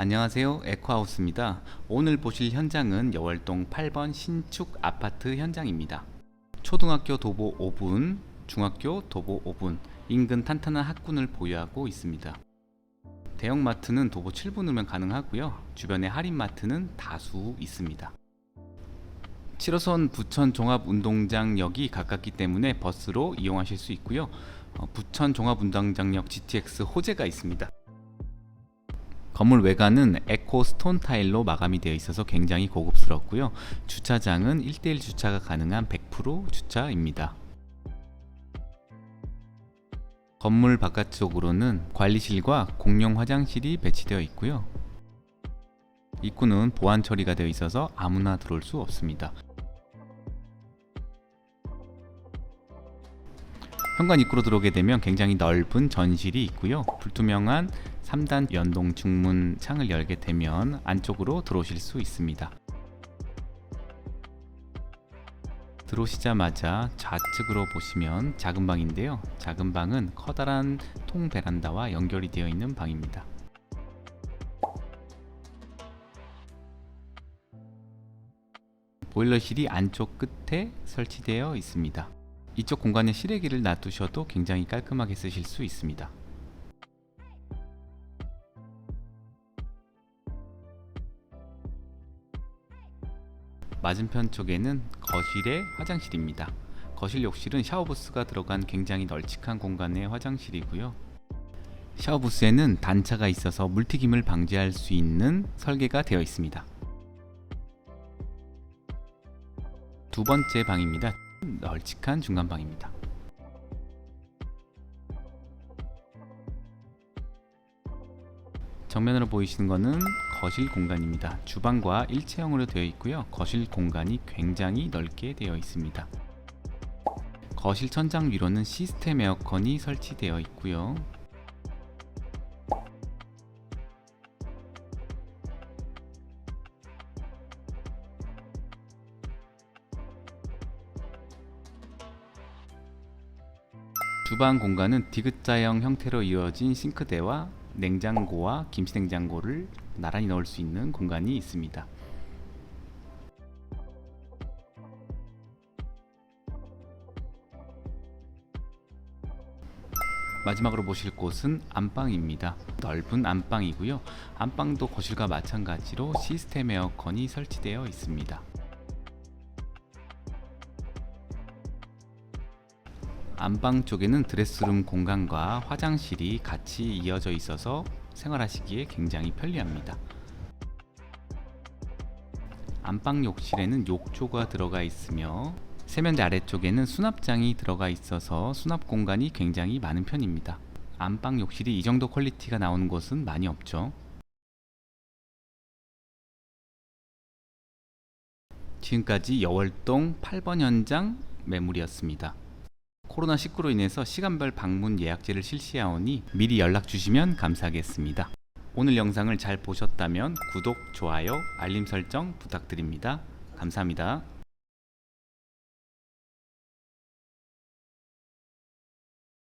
안녕하세요. 에코하우스입니다. 오늘 보실 현장은 여월동 8번 신축 아파트 현장입니다. 초등학교 도보 5분, 중학교 도보 5분, 인근 탄탄한 학군을 보유하고 있습니다. 대형마트는 도보 7분이면 가능하고요. 주변에 할인마트는 다수 있습니다. 7호선 부천 종합운동장역이 가깝기 때문에 버스로 이용하실 수 있고요. 어, 부천 종합운동장역 GTX 호재가 있습니다. 건물 외관은 에코 스톤 타일로 마감이 되어 있어서 굉장히 고급스럽고요. 주차장은 1대1 주차가 가능한 100% 주차입니다. 건물 바깥쪽으로는 관리실과 공용 화장실이 배치되어 있고요. 입구는 보안 처리가 되어 있어서 아무나 들어올 수 없습니다. 현관 입구로 들어오게 되면 굉장히 넓은 전실이 있고요. 불투명한 3단 연동 중문 창을 열게 되면 안쪽으로 들어오실 수 있습니다. 들어오시자마자 좌측으로 보시면 작은 방인데요. 작은 방은 커다란 통 베란다와 연결이 되어 있는 방입니다. 보일러실이 안쪽 끝에 설치되어 있습니다. 이쪽 공간에 실외기를 놔두셔도 굉장히 깔끔하게 쓰실 수 있습니다. 맞은편 쪽에는 거실의 화장실입니다. 거실 욕실은 샤워부스가 들어간 굉장히 널찍한 공간의 화장실이고요. 샤워부스에는 단차가 있어서 물튀김을 방지할 수 있는 설계가 되어 있습니다. 두 번째 방입니다. 널찍한 중간방입니다. 정면으로 보이시는 것은 거실 공간입니다. 주방과 일체형으로 되어 있고요. 거실 공간이 굉장히 넓게 되어 있습니다. 거실 천장 위로는 시스템 에어컨이 설치되어 있고요. 주방 공간은 디귿자형 형태로 이어진 싱크대와 냉장고와 김치냉장고를 나란히 넣을 수 있는 공간이 있습니다. 마지막으로 보실 곳은 안방입니다. 넓은 안방이고요. 안방도 거실과 마찬가지로 시스템 에어컨이 설치되어 있습니다. 안방 쪽에는 드레스룸 공간과 화장실이 같이 이어져 있어서 생활하시기에 굉장히 편리합니다. 안방 욕실에는 욕조가 들어가 있으며 세면대 아래쪽에는 수납장이 들어가 있어서 수납 공간이 굉장히 많은 편입니다. 안방 욕실이 이 정도 퀄리티가 나오는 곳은 많이 없죠. 지금까지 여월동 8번 현장 매물이었습니다. 코로나19로 인해서 시간별 방문 예약제를 실시하오니 미리 연락 주시면 감사하겠습니다. 오늘 영상을 잘 보셨다면 구독, 좋아요, 알림 설정 부탁드립니다. 감사합니다.